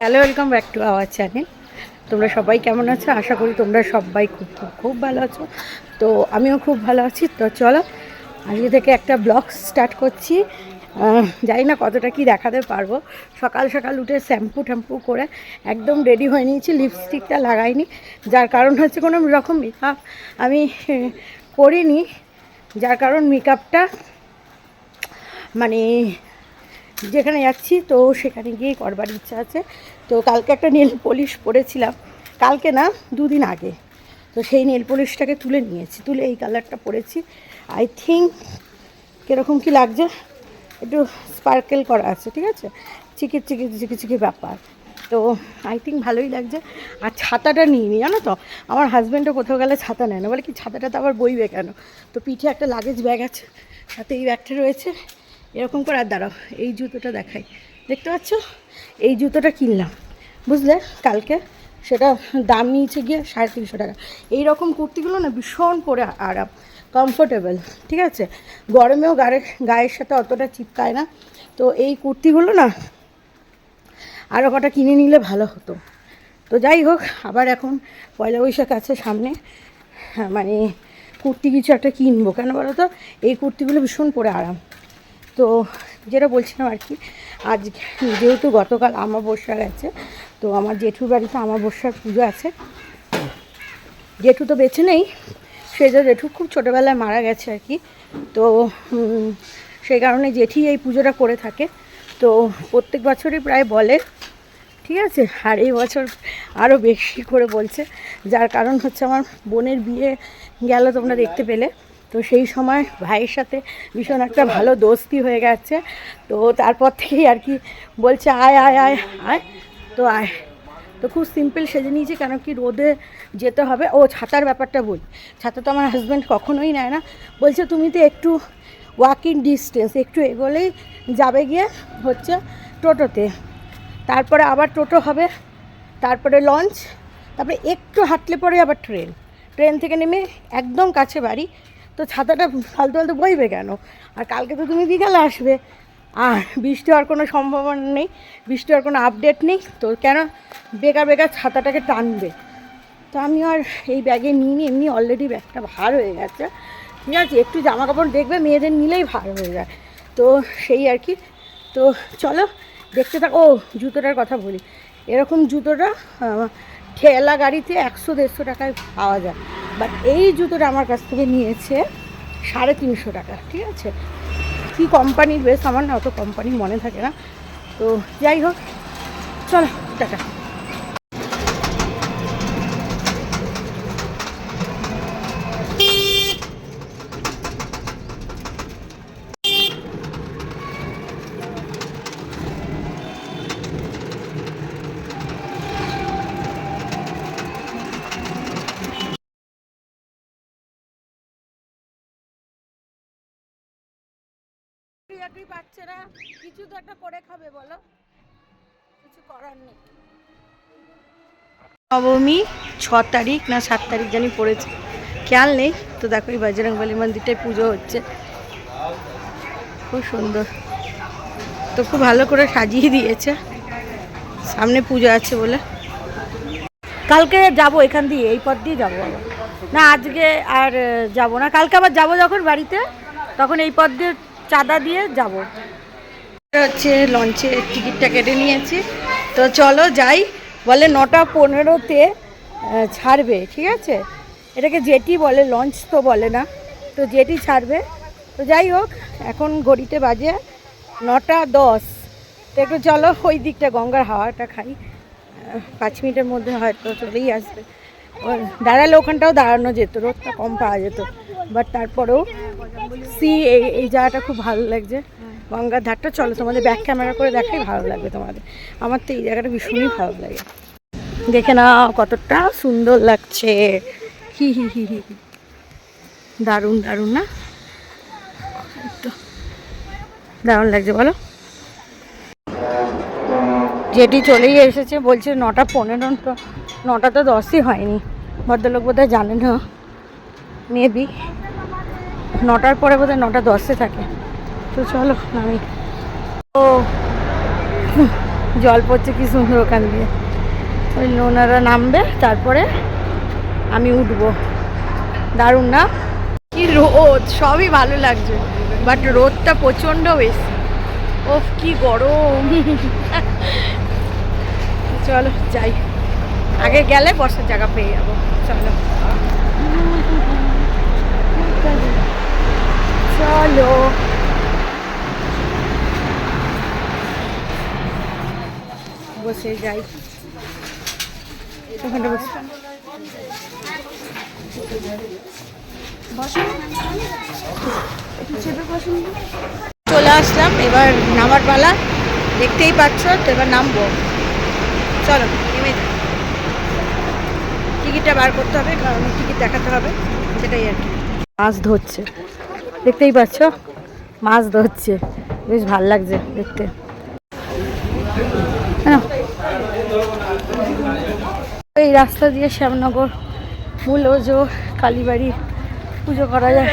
Hello welcome back to our channel তোমরা সবাই কেমন আছো? আশা করি তোমরা সবাই খুব খুব খুব ভালো আছো। তো আমিও খুব ভালো আছি। তো চলো, আজকে থেকে একটা ব্লগ স্টার্ট করছি। জানি না কতটা কি দেখাতে পারব। সকাল সকাল উঠে শ্যাম্পু ট্যাম্পু করে একদম রেডি হয়ে নিয়েছি। লিপস্টিকটা লাগাইনি। যার কারণ হচ্ছে কোনো রকম মেকআপ আমি, করিনি। যার কারণ মেকআপটা মানে যেখানে যাচ্ছি, তো সেখানে গিয়ে করবার ইচ্ছা আছে। তো কালকে একটা নেল পলিশ পরেছিলাম। কালকে না, দুদিন আগে। তো সেই নেল পলিশটাকে তুলে নিয়েছি, তুলে এই কালারটা পরেছি। আই থিঙ্ক কীরকম কি লাগছে? একটু স্পার্কেল করা আছে, ঠিক আছে? চিকি চিকি চিকি ব্যাপার। তো আই থিঙ্ক ভালোই লাগছে। আর ছাতাটা নিয়ে নি জানো তো? আমার হাজব্যান্ডও কোথাও গেলে ছাতা নেয় না। বলে কি, ছাতাটা তো আবার বইবে কেন? তো পিঠে একটা লাগেজ ব্যাগ আছে, সাথে এই ব্যাগটা রয়েছে। এরকম করে আর দাঁড়াও এই জুতোটা দেখাই। দেখতে পাচ্ছ? এই জুতোটা কিনলাম বুঝলে? কালকে সেটা দাম নিয়েছে গিয়ে সাড়ে তিনশো টাকা। এই রকম কুর্তিগুলো না ভীষণ পরে আরাম কমফোর্টেবল ঠিক আছে? গরমেও গায়ে গায়ের সাথে অতটা চিপকায় না। তো এই কুর্তিগুলো না আরও কটা কিনে নিলে ভালো হতো। তো যাই হোক আবার এখন পয়লা বৈশাখ আছে সামনে হ্যাঁ, মানে কুর্তি কিছু একটা কিনবো। কেন বলো তো? এই কুর্তিগুলো ভীষণ পরে আরাম। তো যেটা বলছিলাম আর কি, আজ যেহেতু গতকাল আমাবস্যা গেছে, তো আমার জেঠুর বাড়িতে আমাবস্যার পুজো আছে। জেঠু তো বেছে নেই, সেই যে জেঠু খুব ছোটোবেলায় মারা গেছে আর কি। তো সেই কারণে জেঠি এই পুজোটা করে থাকে। তো প্রত্যেক বছরই প্রায় বলে, ঠিক আছে? আর এই বছর আরও বেশি করে বলছে। যার কারণ হচ্ছে আমার বোনের বিয়ে গেল তোমরা দেখতে পেলে। সেই সময় ভাইয়ের সাথে ভীষণ একটা ভালো দোস্তি হয়ে গেছে। তো তারপর থেকেই আর কি বলছে, আয় আয় আয় আয়। তো আয়। তো খুব সিম্পল সেজে নিয়েছি, কেন কি রোদে যেতে হবে। ও ছাতার ব্যাপারটা বলি। ছাতা তো আমার হাজব্যান্ড কখনোই নেয় না। বলছে, তুমি তো একটু ওয়াকিং ডিস্টেন্স একটু এগোলেই যাবে গিয়ে হচ্ছে টোটোতে। তারপরে আবার টোটো হবে, তারপরে লঞ্চ তারপরে একটু হাঁটলে পরে আবার ট্রেন ট্রেন থেকে নেমে একদম কাছে বাড়ি তো ছাতাটা ফালতু ফালতু বইবে কেন? আর কালকে তো তুমি বিকালে আসবে। আর বৃষ্টি হওয়ার কোনো সম্ভাবনা নেই, বৃষ্টি হওয়ার কোনো আপডেট নেই। তো কেন বেকার বেকার ছাতাটাকে টানবে? তো আমি আর এই ব্যাগে নিয়ে এমনি অলরেডি ব্যাগটা ভার হয়ে গেছে। ঠিক আছে, একটু জামা কাপড় দেখবে, মেয়েদের নিলেই ভার হয়ে যায়। তো সেই আর কি। তো চলো, দেখতে থাকো। ও, জুতোটার কথা বলি। এরকম জুতোটা ঠেলা গাড়িতে একশো দেড়শো টাকায় পাওয়া যায়। বাট এই জুতোটা আমার কাছ থেকে নিয়েছে সাড়ে তিনশো টাকা, ঠিক আছে? কী কোম্পানির বেশ আমার না অত কোম্পানি মনে থাকে না। তো যাই হোক, চলো, টাটা। পাচ্ছে কিছু তো একটা করে খাবে বলো। কিছু করার নেই। নবমী, ছ তারিখ না সাত তারিখ জানি পড়েছে। খেয়াল নেই, তো দেখো এই বজরংবলী মন্দিরটায় পুজো হচ্ছে। খুব সুন্দর। তো খুব ভালো করে সাজিয়ে দিয়েছে। সামনে পুজো আছে বলে। কালকে যাব এখান দিয়ে, এই পথ দিয়ে যাব না, আজকে আর যাব না। কালকে আবার যাব যখন বাড়িতে, তখন এই পথ দিয়ে চাঁদা দিয়ে যাব। হচ্ছে লঞ্চে টিকিটটা কেটে নিয়েছি। তো চলো যাই। বলে নটা পনেরোতে ছাড়বে, ঠিক আছে? এটাকে জেটি বলে, লঞ্চ তো বলে না। তো জেটি ছাড়বে। তো যাই হোক, এখন ঘড়িতে বাজে নটা দশ। তো একটু চলো ওই দিকটা, গঙ্গার হাওয়াটা খাই। পাঁচ মিনিটের মধ্যে হয়তো চলেই আসবে। দাঁড়ালে ওখানটাও দাঁড়ানো যেত, রোদটা কম পাওয়া যেত। বাট তারপরেও সি এই এই জায়গাটা খুব ভালো লাগছে। গঙ্গার ধারটা চলো তোমাদের ব্যাক ক্যামেরা করে দেখাই, ভালো লাগবে তোমাদের। আমার তো এই জায়গাটা ভীষণই ভালো লাগে। দেখে না কতটা সুন্দর লাগছে। হি হি হি হি। দারুণ দারুণ না? দারুণ লাগছে, বলো। যেটি চলেই এসেছে, বলছে নটা পনেরো, নটা তো দশই হয়নি। ভদ্রলোক বোধহয় জানে না। মেবি নটার পরে বোধহয় নটা দশে থাকে। তো চলো, আমি ও, জল পড়ছে কি সুন্দর ওখান দিয়ে। ওই ওনারা নামবে, তারপরে আমি উঠবো। দারুণ না? কি রোদ, সবই ভালো লাগছে। বাট রোদটা প্রচণ্ড বেশি। ওফ, কি গরম। চলো, যাই। আগে গেলে বসার জায়গা পেয়ে যাব। চলো। চলো। বসে যাই। ওখানে বসে। চলে আসলাম, এবার নামার পালা। দেখতেই পাচ্ছ, তো এবার নামবো। চলো, নেমে টিকিটটা বার করতে হবে, কারণ টিকিট দেখাতে হবে, সেটাই আর কি। মাছ ধরছে। দেখতেই পাচ্ছ? মাছ ধরছে। বেশ ভালো লাগছে দেখতে। হ্যাঁ। এই রাস্তা দিয়ে শ্যামনগর, মূলজো, কালীবাড়ি পুজো করা যায়।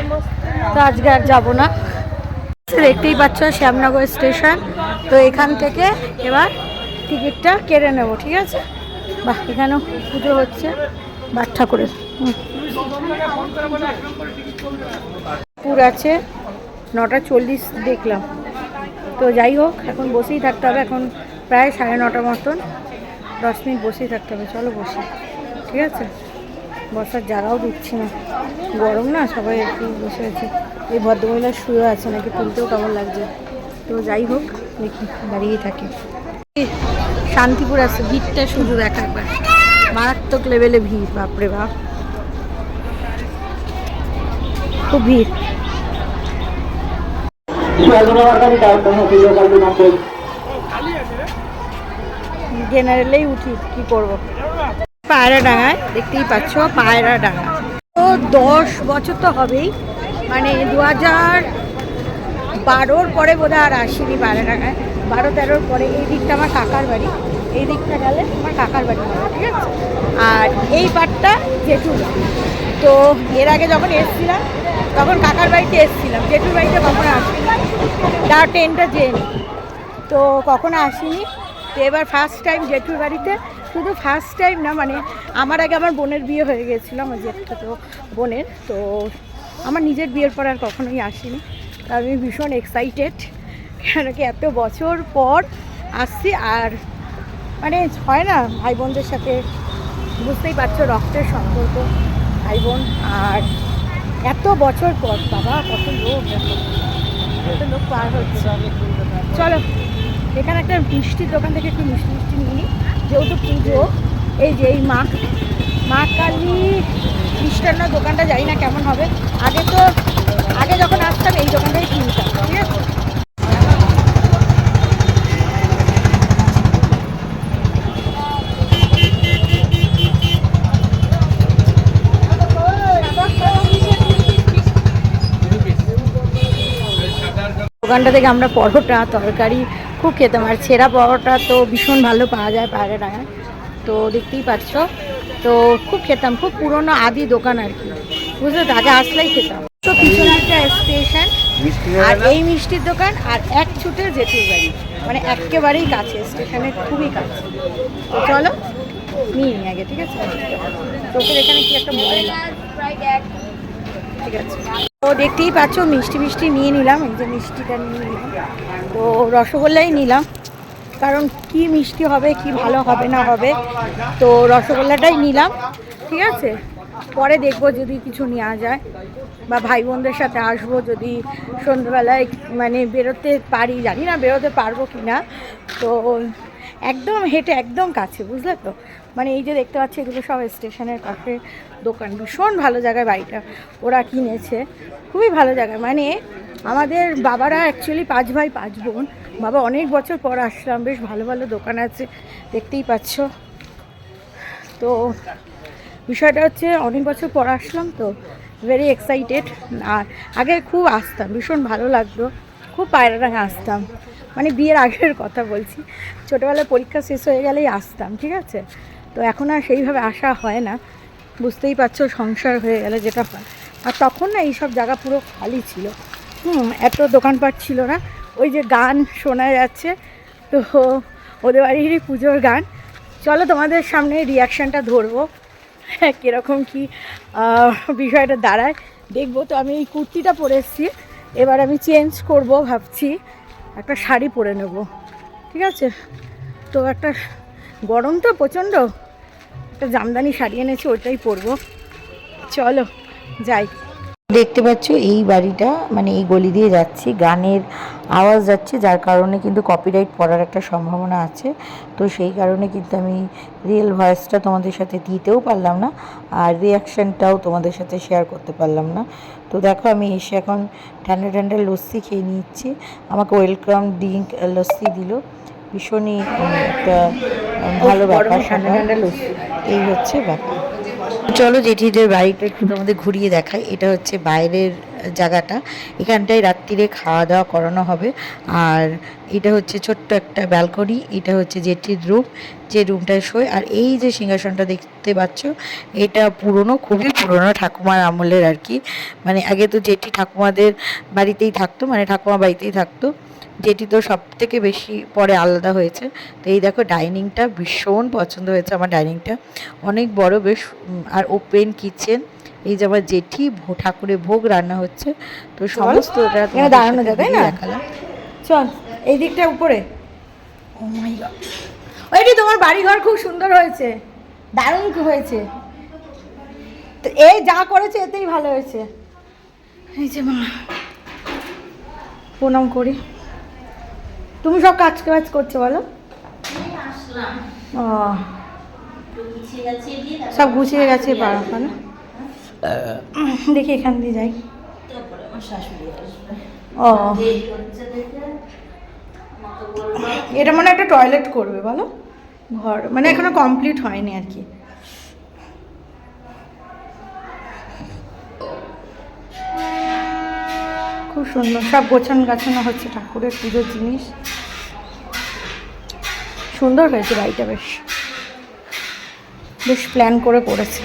তো আজকে আর যাব না। দেখতেই পাচ্ছ শ্যামনগর স্টেশন। তো এখান থেকে এবার টিকিটটা কেড়ে নেব, ঠিক আছে? বাহ, এখানেও পুজো হচ্ছে। বাট ঠাকুরের। পুর আছে, নটা চল্লিশ দেখলাম। তো যাই হোক, এখন বসেই থাকতে হবে, এখন প্রায় সাড়ে নটা মতন। দশ মিনিট বসেই থাকতে হবে, চলো বসি। ঠিক আছে? বসার জায়গাও দিচ্ছি না। গরম না, সবাই একটু বসে আছে। এই ভদ্রমহিলা শুয়ে আছে, নাকি তুলতেও কেমন লাগছে? তো যাই হোক, দেখি দাঁড়িয়ে থাকি। শান্তিপুর আছে, ভিড়টা শুধু দেখা একবার মারাত্মক লেভেলে ভিড়, বাপরে বাপ খুব ভিড়। জেনারেলেই উঠি, কি করব? পায়রা ডাঙায়, দেখতেই পাচ্ছ, পায়রা ডাঙা। তো দশ বছর তো হবেই মানে দু হাজার বারোর পরে বোধহয় আর আসিনি পায়রা ডাঙায়। বারো তেরোর পরে এই দিকটা আমার কাকার বাড়ি। এই দিকটা গেলে আমার কাকার বাড়ি হবে, ঠিক আছে? আর এই পাটটা বাড়ি। তো এর আগে যখন এসেছিলাম তখন কাকার বাড়িতে এসেছিলাম। জেঠুর বাড়িতে কখনো আসিনি। তার ট্রেনটা যেয়ে তো কখনো আসিনি। তো এবার ফার্স্ট টাইম জেঠুর বাড়িতে। শুধু ফার্স্ট টাইম না মানে আমার আগে আমার বোনের বিয়ে হয়ে গেছিল আমার জেঠু তো বোনের। তো আমার নিজের বিয়ের পর আর কখনোই আসিনি। আমি ভীষণ এক্সাইটেড কেন কি এত বছর পর আসছি। আর মানে হয় না ভাই বোনদের সাথে? বুঝতেই পারছ, রক্তের সম্পর্ক ভাই বোন আর এত বছর পর, বাবা, কত লোক লোক। পার হচ্ছে। চলো, এখানে একটা মিষ্টির দোকান থেকে একটু মিষ্টি মিষ্টি নিয়ে নিই যেহেতু পুজো, এই যে এই মা মা কালী মিষ্টান্ন দোকানটা জানি না কেমন হবে। আগে তো, আগে যখন আসতাম, এই দোকানটাই কিনতাম। দোকানটা থেকে আমরা পরোটা তরকারি খুব খেতাম। আর ছেঁড়া পরোটা তো ভীষণ ভালো পাওয়া যায় পায়রা ডাঙায় তো দেখতেই পাচ্ছ। তো খুব খেতাম খুব পুরনো আদি দোকান আর কি। বুঝলে আগে আসলেই খেতাম। তো পিছনে একটা স্টেশন আর এই মিষ্টির দোকান আর এক ছুটে জেঠুর বাড়ি। মানে একেবারেই কাছে স্টেশনের খুবই কাছে। তো চলো নিয়ে আগে ঠিক আছে? তোকে এখানে কি একটা ময়লা? ঠিক আছে। তো দেখতেই পাচ্ছ, মিষ্টি মিষ্টি নিয়ে নিলাম, এই যে মিষ্টিটা নিয়ে নিলাম। তো রসগোল্লাই নিলাম, কারণ কি মিষ্টি হবে, কি ভালো হবে না হবে, তো রসগোল্লাটাই নিলাম, ঠিক আছে? পরে দেখব যদি কিছু নেওয়া যায়, বা ভাই বোনদের সাথে আসব যদি সন্ধ্যেবেলায় মানে বেরোতে পারি, জানি না বেরোতে পারব কি না তো একদম হেঁটে একদম কাছে, বুঝলে তো? মানে এই যে দেখতে পাচ্ছি, এগুলো সব স্টেশনের কাছে দোকান। ভীষণ ভালো জায়গায় বাড়িটা ওরা কিনেছে। খুবই ভালো জায়গায় মানে আমাদের বাবারা অ্যাকচুয়ালি পাঁচ ভাই, পাঁচ বোন। বাবা অনেক বছর পর আসলাম। বেশ ভালো ভালো দোকান আছে। দেখতেই পাচ্ছ। তো বিষয়টা হচ্ছে অনেক বছর পর আসলাম তো ভেরি এক্সাইটেড আর আগে খুব আসতাম, ভীষণ ভালো লাগতো। খুব পায়রাডাঙ্গা আসতাম। মানে বিয়ের আগের কথা বলছি। ছোটোবেলায় পরীক্ষা শেষ হয়ে গেলেই আসতাম, ঠিক আছে? তো এখন আর সেইভাবে আসা হয় না। বুঝতেই পারছ, সংসার হয়ে গেলে যেটা হয়। আর তখন না এইসব জায়গা পুরো খালি ছিল। হুম, এত দোকানপাট ছিল না। ওই যে গান শোনা যাচ্ছে। তো ওদের বাড়িরই পুজোর গান। চলো তোমাদের সামনে রিয়াকশানটা ধরবো। হ্যাঁ কীরকম কী বিষয়টা দাঁড়ায়। দেখব তো আমি এই কুর্তিটা পরে এসেছি। এবার আমি চেঞ্জ করব ভাবছি। একটা শাড়ি পরে নেব। ঠিক আছে? তো একটা, গরম তো প্রচণ্ড। একটা জামদানি শাড়ি এনেছি ওটাই পরবো। চলো যাই। দেখতে পাচ্ছ এই বাড়িটা মানে এই গলি দিয়ে যাচ্ছি গানের আওয়াজ যাচ্ছে যার কারণে কিন্তু কপিরাইট পড়ার একটা সম্ভাবনা আছে। তো সেই কারণে কিন্তু আমি রিয়েল ভয়েসটা তোমাদের সাথে দিতেও পারলাম না আর রিয়াকশানটাও তোমাদের সাথে শেয়ার করতে পারলাম না। তো দেখো আমি এসে এখন ঠান্ডা ঠান্ডা লস্যি খেয়ে নিচ্ছি। আমাকে ওয়েলকাম ড্রিঙ্ক লস্যি দিল। ভীষণই একটা ভালো ব্যাপার ঠান্ডা ঠান্ডা লস্যি। এই হচ্ছে ব্যাপার। চলো জেঠিদের বাড়িটা একটু তোমাদের ঘুরিয়ে দেখাই। এটা হচ্ছে বাইরের জায়গাটা। এখানটায় রাত্রিরে খাওয়া দাওয়া করানো হবে। আর এটা হচ্ছে ছোট্ট একটা ব্যালকনি। এটা হচ্ছে জেঠির রুম। যে রুমটায় শোয়। আর এই যে সিংহাসনটা দেখতে পাচ্ছ, এটা পুরনো, খুবই পুরনো ঠাকুমার আমলের আর কি। মানে আগে তো জেঠি ঠাকুমাদের বাড়িতেই থাকতো মানে ঠাকুমা বাড়িতেই থাকতো। যেটি তো সব থেকে বেশি পরে আলাদা হয়েছে। তো এই দেখো, ডাইনিংটা ভীষণ পছন্দ হয়েছে আমার ডাইনিংটা। অনেক বড়, বেশ আর ওপেন কিচেন। এই যে আমার জেঠি ভো- ঠাকুরের ভোগ রান্না হচ্ছে। তো সমস্ত দাঁড়ানো যায়, তাই না? চল এই দিকটা উপরে। ও মাই গড ওইটি তোমার বাড়িঘর খুব সুন্দর হয়েছে। দারুণ কি হয়েছে? তো এই যা করেছে এতেই ভালো হয়েছে। এই যে মা প্রণাম করি। তুমি সব কাজ কাজ করছ বলো। ও। সব গুছিয়ে গেছে পাড়া না? দেখি এখান দিয়ে যাই। ও। এটা মানে একটা টয়লেট করবে বলো? ঘর মানে এখনও কমপ্লিট হয়নি আর কি। খুব সুন্দর সব গোছানো গাছানো হচ্ছে ঠাকুরের পুজোর জিনিস। সুন্দর হয়েছে বাড়িটা বেশ। বেশ প্ল্যান করে করেছে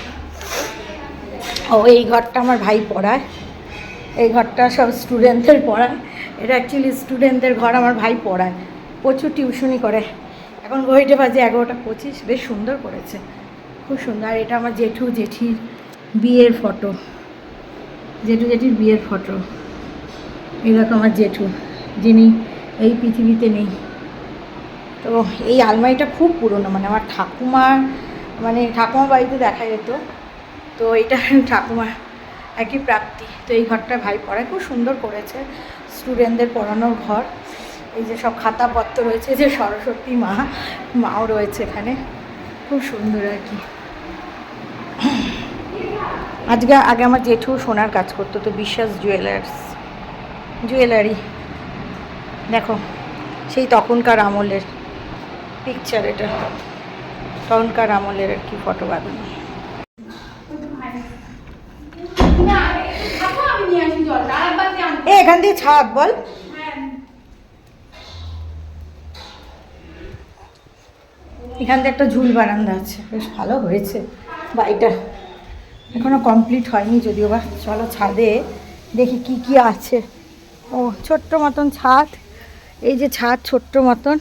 ও, এই ঘরটা আমার ভাই পড়ায়। এই ঘরটা সব স্টুডেন্টদের পড়ায়। এটা অ্যাকচুয়ালি স্টুডেন্টদের ঘর আমার ভাই পড়ায়। প্রচুর টিউশনি করে। এখন ঘড়িটা বাজে এগারোটা পঁচিশ। বেশ সুন্দর করেছে। খুব সুন্দর। আর এটা আমার জেঠু জেঠির বিয়ের ফটো। জেঠু জেঠির বিয়ের ফটো। দেখো আমার জেঠু, যিনি এই পৃথিবীতে নেই। তো এই আলমারিটা খুব পুরনো। মানে আমার ঠাকুমার মানে ঠাকুমা বাড়িতে দেখা যেত। তো এটা ঠাকুমার একই প্রাপ্তি। তো এই ঘরটা ভাই পড়ায়, খুব সুন্দর করেছে। স্টুডেন্টদের পড়ানোর ঘর। এই যে সব খাতাপত্র রয়েছে যে সরস্বতী মা, মাও রয়েছে এখানে। খুব সুন্দর আর কি। আজকে, আগে আমার জেঠু সোনার কাজ করতো, তো বিশ্বাস জুয়েলার্স জুয়েলারি দেখো, সেই তখনকার আমলের পিকচার এটা। তখনকার আমলের আর কি ফটো বাঁধানো। এখান দিয়ে ছাদ বল। এখান দিয়ে একটা ঝুল বারান্দা আছে, বেশ ভালো হয়েছে। বাড়িটা এখনও কমপ্লিট হয়নি, যদিও বা। চলো ছাদে দেখি কি কি আছে। ও, ছোট্ট মতন ছাদ। এই যে ছাদ, ছোট্ট মতন।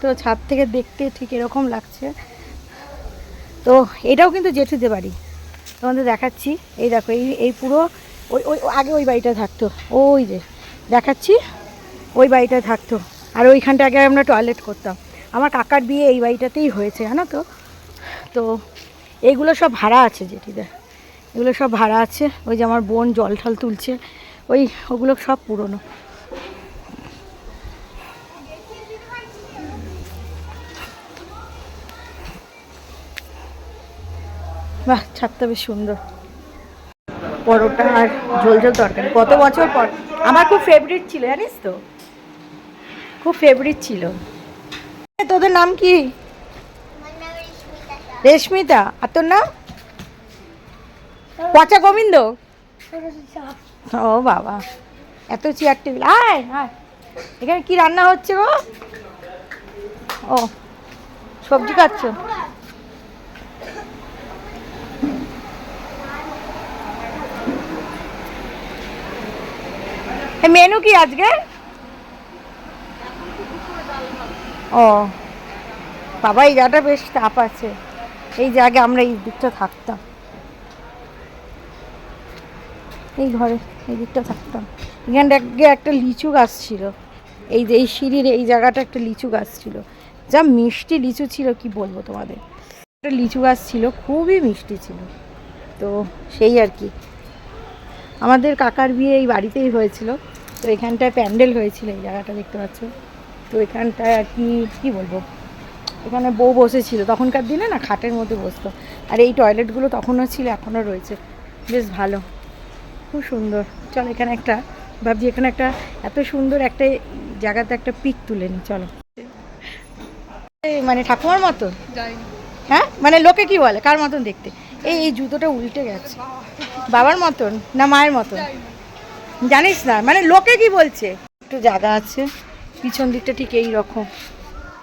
তো ছাদ থেকে দেখতে ঠিক এরকম লাগছে। তো এটাও কিন্তু জেঠুতে বাড়ি। তোমাদের দেখাচ্ছি। এই দেখো, এই এই পুরো ওই ওই, আগে ওই বাড়িটা থাকতো। ওই যে, দেখাচ্ছি? ওই বাড়িটা থাকতো। আর ওইখানটা আগে আমরা টয়লেট করতাম। আমার কাকার বিয়ে এই বাড়িটাতেই হয়েছে, জানো তো? তো এইগুলো সব ভাড়া আছে জেঠিদের এগুলো সব ভাড়া আছে। ওই যে আমার বোন জল ঠল তুলছে। ওই, ওগুলো সব পুরনো। বাহ, ছাদটা বেশ সুন্দর। পরোটা আর ঝোল ঝোল তরকারি। কত বছর পর আমার খুব ফেভারিট ছিল, জানিস তো? খুব ফেভারিট ছিল। তোদের নাম কি? রেশমিতা। আর তোর নাম? পচা গোবিন্দ? ও বাবা, এত চেয়ার টেবিল আয় আয়। এখানে কি রান্না হচ্ছে গো? ও, সবজি খাচ্ছ? মেনু কি আজকে? ও। বাবা, এই জায়গাটা বেশ তাপ আছে। এই যে আগে আমরা এই দিকটা থাকতাম। এই ঘরে এই দিকটা থাকতাম। এখানটা একটা লিচু গাছ ছিল। এই যে এই সিঁড়ির এই জায়গাটা একটা লিচু গাছ ছিল। যা মিষ্টি লিচু ছিল, কি বলব তোমাদের? একটা লিচু গাছ ছিল, খুবই মিষ্টি ছিল। তো সেই আর কি। আমাদের কাকার বিয়ে এই বাড়িতেই হয়েছিল। তো এখানটায় প্যান্ডেল হয়েছিল এই জায়গাটা দেখতে পাচ্ছ। তো এখানটায় আর কি কী বলব? এখানে বউ বসেছিল। তখনকার দিনে না খাটের মধ্যে বসতো। আর এই টয়লেটগুলো তখনও ছিল এখনও রয়েছে। বেশ ভালো। খুব সুন্দর। চল এখানে একটা ভাবছি এখানে একটা এত সুন্দর একটা জায়গাতে একটা পিক তুলে নি চলো। মানে ঠাকুমার মতো? হ্যাঁ? মানে লোকে কি বলে? কার মতন দেখতে? এই এই জুতোটা উল্টে গেছে। বাবার মতন না মায়ের মতন? জানিস না মানে লোকে কি বলছে? একটু জায়গা আছে, পিছন দিকটা ঠিক এই রকম।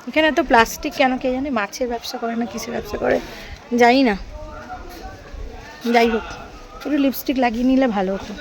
এখানে তো প্লাস্টিক কেন কে জানে? মাছের ব্যবসা করে না কিসের ব্যবসা করে? জানি না। যাই হোক, একটু লিপস্টিক লাগিয়ে নিলে ভালো হতো।